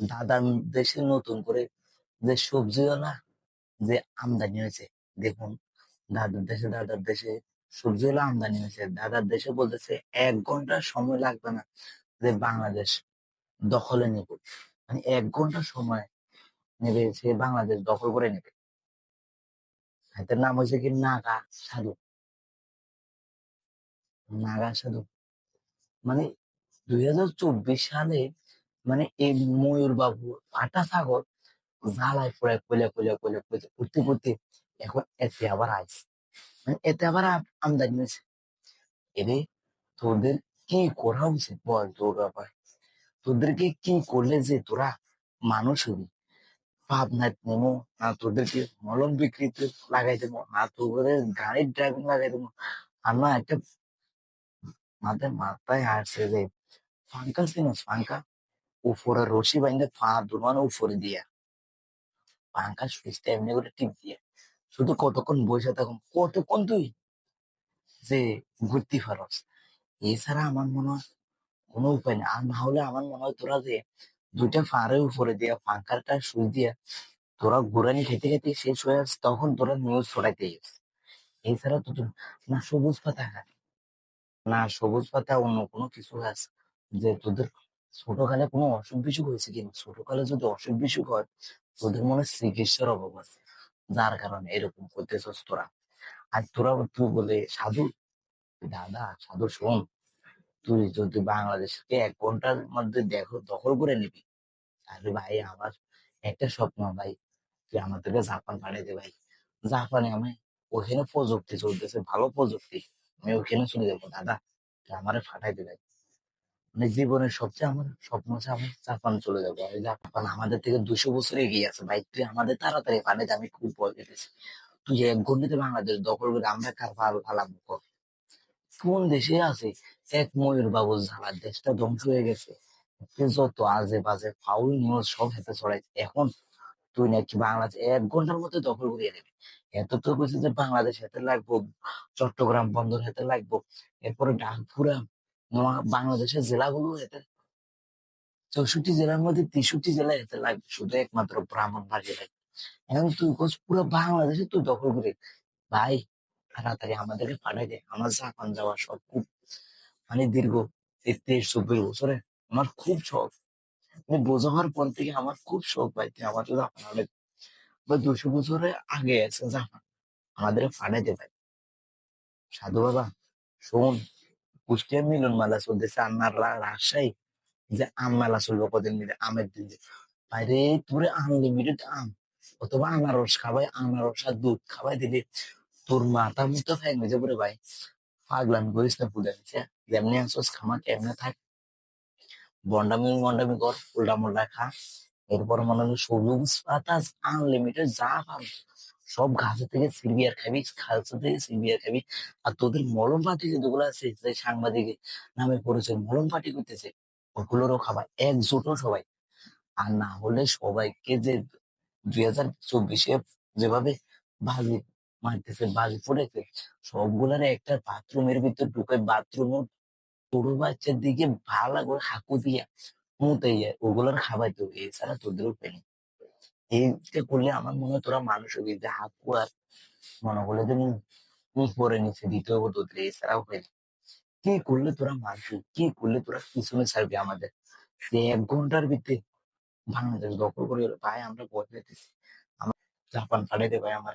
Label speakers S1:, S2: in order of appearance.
S1: দাদার দেশে নতুন করে যে সবজিওয়ালা যে আমদানি হয়েছে। দেখুন, দাদার দেশে দাদার দেশে সবজিওয়ালা আমদানি হয়েছে। দাদার দেশে বলতেছে, এক ঘণ্টা সময় লাগবে না যে বাংলাদেশ দখলে নেব। মানে এক ঘণ্টা সময় নেবে, সে বাংলাদেশ দখল করে নেবে। এটার নাম হয়েছে কি নাগা সাধু। নাগা সাধু। মানে দুই হাজার চব্বিশ সালে মানে এই ময়ূর বাবু আটা সাগর জ্বালায় পড়ে কইলে কইলে কইলে কইলে করতে করতে এখন এতে আবার আইস। মানে এতে আবার আমদানি হয়েছে। এরে তোদের কি করা উচিত বল তোর ব্যাপার? তোদেরকে কি করলে যে তোরা মানুষ হবি? পাবনাত নেমো, না তোদেরকে মলম বিক্রিতে লাগাই দেবো, না তোদের গাড়ির ড্রাইভিং লাগাই দেবো। আর না একটা মাথায় মাথায় আসছে যে ফাঙ্কা চিনস ফাঙ্কা। উপরে রশি বাইন্দে ফা দুর্মান উপরে দিয়া ফাঙ্কা সুইচটা এমনি করে টিপ দিয়ে শুধু কতক্ষণ বসে থাকুন কতক্ষণ তুই যে ঘুরতে পারস এছাড়া আমার মনে হয় কোনো উপায় নেই আর না হলে আমার মনে হয় তোরা যে দুইটা ফাঁড়ের উপরে দিয়া ফাঙ্কারটা সুইচ দিয়া তোরা ঘুরানি খেতে খেতে শেষ হয়ে আসছে তখন তোরা নিউজ ছড়াইতে যাস এছাড়া তো না সবুজ পাতা না সবুজ পাতা অন্য কোনো কিছু গাছ যে তোদের ছোটকালে কোনো অসুখ বিসুখ হয়েছে কিনা? ছোটকালে যদি অসুখ বিসুখ হয়, তোদের মনে চিকিৎসার অভাব আছে। যার কারণে এরকম করতেছস তোরা। আর তোরা তুই বলে, সাধু? দাদা, সাধু শোন, তুই যদি বাংলাদেশকে এক ঘণ্টার মধ্যে দেখো, দখল করে নিবি। তাহলে ভাই, আমার একটা স্বপ্ন ভাই, তুই আমাদেরকে জাপান পাঠিয়ে দে ভাই। জাপানে আমি ওখানে প্রযুক্তি চলতেছে, ভালো প্রযুক্তি। আমি ওখানে চলে যাব, দাদা আমারে ফাটাই দে ভাই। মানে জীবনের সবচেয়ে আমার স্বপ্ন আছে আমি জাপান চলে যাব। আমি জাপান আমাদের থেকে দুশো বছর এগিয়ে আছে ভাই, তুই আমাদের তাড়াতাড়ি পাঠাইতে আমি খুব ভয় পেতেছি। তুই এক ঘন্টাতে বাংলাদেশ দখল করে আমরা কার কর কোন দেশে আছে? এক ময়ূর বাবু, ঝালা, দেশটা ধ্বংস হয়ে গেছে। যত আজে বাজে ফাউল নিউজ সব হাতে ছড়াইছে এখন তুই নাকি বাংলাদেশ এক ঘণ্টার মধ্যে দখল করিয়ে নেবে এত তো কইছে যে বাংলাদেশ হাতে লাগবো, চট্টগ্রাম বন্দর হাতে লাগবো। এরপরে ডাকপুরা বাংলাদেশের জেলাগুলো হাতে চৌষট্টি জেলার মধ্যে তেষট্টি জেলায় হাতে লাগবে শুধু একমাত্র ব্রাহ্মণবাড়িয়া লাগবে এখন তুই কোস পুরো বাংলাদেশে তুই দখল করে ভাই, তাড়াতাড়ি আমাদেরকে পাঠাই দে। আমার জাপান যাওয়া সব খুব। মানে দীর্ঘ তেইশ চব্বিশ বছরে আমার খুব শখ। মানে বোঝা হওয়ার পর থেকে আমার খুব শখ ভাই, তুই আমার তো জাপান অনেক বা দুশো বছরের আগে আছে জাপান। আমাদের পাঠাইতে ভাই। সাধু বাবা, শোন। কুষ্টিয়া মিলন মেলা চলতেছে, আমার রা- রাজশাহী যে আম মেলা চলবে কদিন মিলে, আমের দিন বাইরে তোরে আনলিমিটেড আম। অথবা আনারস খাবাই, আনারস আর দুধ খাবাই দিলে তোর মাথা মুথা ফেঙ্গে যাবে রে ভাই। পাগলাম করিস না পুজা নিচ্ছে যেমনি আসোস খামা কেমনে থাক। বন্ডামি মন্ডামি কর উল্টা মোল্টা খা। এরপর মনে হলো সবুজ পাতা আনলিমিটেড যা পাবি। সব গাছ থেকে সিলভিয়ার খাবি গাছ থেকে সিলভিয়ার খাবি। আর তোদের মলম পাটি যেগুলো আছে, যে সাংবাদিক নামে পড়েছে, মলম পাটি করতেছে, ওগুলোরও খাবা একজোটও সবাই। আর না হলে সবাইকে যে দুই হাজার চব্বিশে যেভাবে বাজি মারতেছে বাজি পড়েছে সবগুলার একটা বাথরুমের ভিতর ঢুকে বাথরুম ছোট বাচ্চার দিকে ভালো করে হাঁকু দিয়া মুতে যায়, ওগুলোর খাবার তো এছাড়া তোদেরও নেই এইটা করলে আমার মনে হয় তোরা মানুষ হবি যে হাকু আর মনে করলে মুখ পরে নিচে দিতে হবে হতে এছাড়াও হয়ে কি করলে তোরা মানুষ কে করলে তোরা পিছনে ছাড়বি আমাদের? সে এক ঘণ্টার ভিতরে বাংলাদেশ দখল করে ভাই আমরা যেতেছি আমার জাপান পাঠাইতে ভাই আমার।